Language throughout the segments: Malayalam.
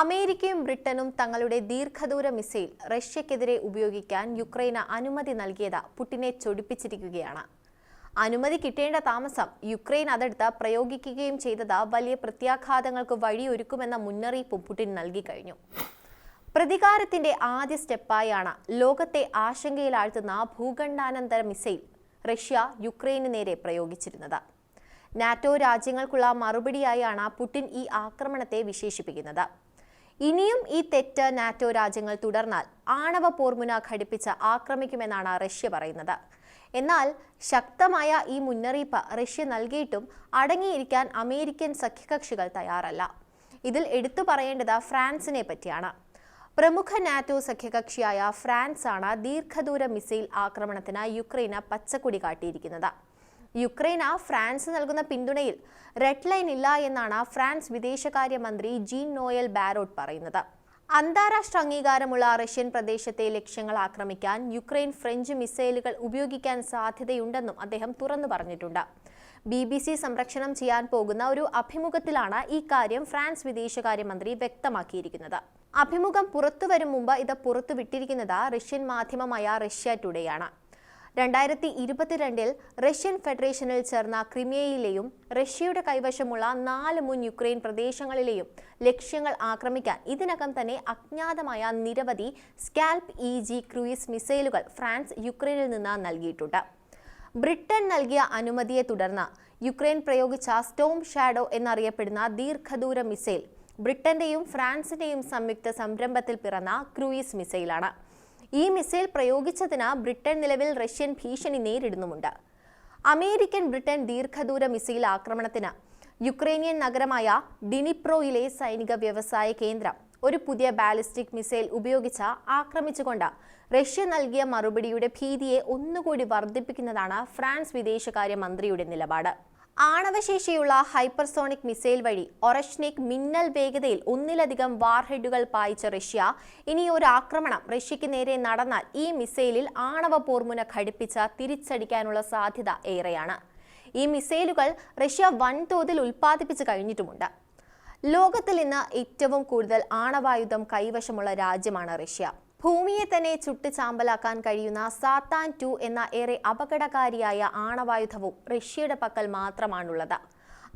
അമേരിക്കയും ബ്രിട്ടനും തങ്ങളുടെ ദീർഘദൂര മിസൈൽ റഷ്യക്കെതിരെ ഉപയോഗിക്കാൻ യുക്രൈന് അനുമതി നൽകിയത് പുടിനെ ചൊടിപ്പിച്ചിരിക്കുകയാണ്. അനുമതി കിട്ടേണ്ട താമസം യുക്രൈൻ അതെടുത്ത് പ്രയോഗിക്കുകയും ചെയ്തത് വലിയ പ്രത്യാഘാതങ്ങൾക്ക് വഴിയൊരുക്കുമെന്ന മുന്നറിയിപ്പ് പുടിൻ നൽകി കഴിഞ്ഞു. പ്രതികാരത്തിന്റെ ആദ്യ സ്റ്റെപ്പായാണ് ലോകത്തെ ആശങ്കയിലാഴ്ത്തുന്ന ഭൂഖണ്ഡാനന്തര മിസൈൽ റഷ്യ യുക്രൈന് നേരെ പ്രയോഗിച്ചിരുന്നത്. നാറ്റോ രാജ്യങ്ങൾക്കുള്ള മറുപടിയായാണ് പുടിൻ ഈ ആക്രമണത്തെ വിശേഷിപ്പിക്കുന്നത്. ഇനിയും ഈ തെറ്റ് നാറ്റോ രാജ്യങ്ങൾ തുടർന്നാൽ ആണവ പോർമുന ഘടിപ്പിച്ച് ആക്രമിക്കുമെന്നാണ് റഷ്യ പറയുന്നത്. എന്നാൽ ശക്തമായ ഈ മുന്നറിയിപ്പ് റഷ്യ നൽകിയിട്ടും അടങ്ങിയിരിക്കാൻ അമേരിക്കൻ സഖ്യകക്ഷികൾ തയ്യാറല്ല. ഇതിൽ എടുത്തു പറയേണ്ടത് ഫ്രാൻസിനെ പറ്റിയാണ്. പ്രമുഖ നാറ്റോ സഖ്യകക്ഷിയായ ഫ്രാൻസാണ് ദീർഘദൂര മിസൈൽ ആക്രമണത്തിന് യുക്രൈന് പച്ചക്കൊടി കാട്ടിയിരിക്കുന്നത്. യുക്രൈന് ഫ്രാൻസ് നൽകുന്ന പിന്തുണയിൽ റെഡ് ലൈൻ ഇല്ല എന്നാണ് ഫ്രാൻസ് വിദേശകാര്യമന്ത്രി ജീൻ നോയൽ ബാരോട്ട് പറയുന്നത്. അന്താരാഷ്ട്ര അംഗീകാരമുള്ള റഷ്യൻ പ്രദേശത്തെ ലക്ഷ്യങ്ങൾ ആക്രമിക്കാൻ യുക്രൈൻ ഫ്രഞ്ച് മിസൈലുകൾ ഉപയോഗിക്കാൻ സാധ്യതയുണ്ടെന്നും അദ്ദേഹം തുറന്നു പറഞ്ഞിട്ടുണ്ട്. ബി ബി സി സംരക്ഷണം ചെയ്യാൻ പോകുന്ന ഒരു അഭിമുഖത്തിലാണ് ഈ കാര്യം ഫ്രാൻസ് വിദേശകാര്യമന്ത്രി വ്യക്തമാക്കിയിരിക്കുന്നത്. അഭിമുഖം പുറത്തുവരും മുമ്പ് ഇത് പുറത്തുവിട്ടിരിക്കുന്നത് റഷ്യൻ മാധ്യമമായ റഷ്യ ടുഡേയാണ്. രണ്ടായിരത്തി ഇരുപത്തിരണ്ടിൽ റഷ്യൻ ഫെഡറേഷനിൽ ചേർന്ന ക്രിമിയയിലെയും റഷ്യയുടെ കൈവശമുള്ള നാല് മുൻ യുക്രൈൻ പ്രദേശങ്ങളിലെയും ലക്ഷ്യങ്ങൾ ആക്രമിക്കാൻ ഇതിനകം തന്നെ അജ്ഞാതമായ നിരവധി സ്കാൽപ് ഇ ജി ക്രൂയിസ് മിസൈലുകൾ ഫ്രാൻസ് യുക്രൈനിൽ നിന്ന് നൽകിയിട്ടുണ്ട്. ബ്രിട്ടൻ നൽകിയ അനുമതിയെ തുടർന്ന് യുക്രൈൻ പ്രയോഗിച്ച സ്റ്റോം ഷാഡോ എന്നറിയപ്പെടുന്ന ദീർഘദൂര മിസൈൽ ബ്രിട്ടന്റെയും ഫ്രാൻസിന്റെയും സംയുക്ത സംരംഭത്തിൽ പിറന്ന ക്രൂയിസ് മിസൈലാണ്. ഈ മിസൈൽ പ്രയോഗിച്ചതിന് ബ്രിട്ടൻ നിലവിൽ റഷ്യൻ ഭീഷണി നേരിടുന്നുമുണ്ട്. അമേരിക്കൻ ബ്രിട്ടൻ ദീർഘദൂര മിസൈൽ ആക്രമണത്തിന് യുക്രൈനിയൻ നഗരമായ ഡിനിപ്രോയിലെ സൈനിക വ്യവസായ കേന്ദ്രം ഒരു പുതിയ ബാലിസ്റ്റിക് മിസൈൽ ഉപയോഗിച്ച് ആക്രമിച്ചുകൊണ്ട് റഷ്യ നൽകിയ മറുപടിയുടെ ഭീതിയെ ഒന്നുകൂടി വർദ്ധിപ്പിക്കുന്നതാണ് ഫ്രാൻസ് വിദേശകാര്യ മന്ത്രിയുടെ നിലപാട്. ആണവശേഷിയുള്ള ഹൈപ്പർസോണിക് മിസൈൽ വഴി ഒറഷ്നിക് മിന്നൽ വേഗതയിൽ ഒന്നിലധികം വാർഹെഡുകൾ പായിച്ച റഷ്യ ഇനി ഒരു ആക്രമണം റഷ്യയ്ക്ക് നേരെ നടന്നാൽ ഈ മിസൈലിൽ ആണവ പോർമുന ഘടിപ്പിച്ച തിരിച്ചടിക്കാനുള്ള സാധ്യത ഏറെയാണ്. ഈ മിസൈലുകൾ റഷ്യ വൻതോതിൽ ഉൽപ്പാദിപ്പിച്ചു കഴിഞ്ഞിട്ടുമുണ്ട്. ലോകത്തിൽ ഇന്ന് ഏറ്റവും കൂടുതൽ ആണവായുധം കൈവശമുള്ള രാജ്യമാണ് റഷ്യ. ഭൂമിയെ തന്നെ ചുട്ട് ചാമ്പലാക്കാൻ കഴിയുന്ന സാത്താൻ ടു എന്ന ഏറെ അപകടകാരിയായ ആണവായുധവും റഷ്യയുടെ പക്കൽ മാത്രമാണുള്ളത്.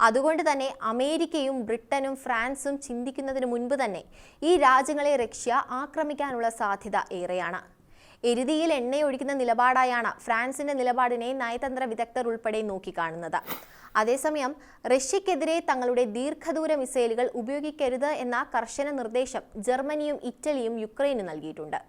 അതുകൊണ്ട് തന്നെ അമേരിക്കയും ബ്രിട്ടനും ഫ്രാൻസും ചിന്തിക്കുന്നതിന് മുൻപ് തന്നെ ഈ രാജ്യങ്ങളെ റഷ്യ ആക്രമിക്കാനുള്ള സാധ്യത ഏറെയാണ്. എരുതിയിൽ എണ്ണയൊഴിക്കുന്ന നിലപാടായാണ് ഫ്രാൻസിന്റെ നിലപാടിനെ നയതന്ത്ര വിദഗ്ധർ ഉൾപ്പെടെ നോക്കിക്കാണുന്നത്. അതേസമയം റഷ്യക്കെതിരെ തങ്ങളുടെ ദീർഘദൂര മിസൈലുകൾ ഉപയോഗിക്കരുത് എന്ന കർശന നിർദ്ദേശം ജർമ്മനിയും ഇറ്റലിയും യുക്രൈന് നൽകിയിട്ടുണ്ട്.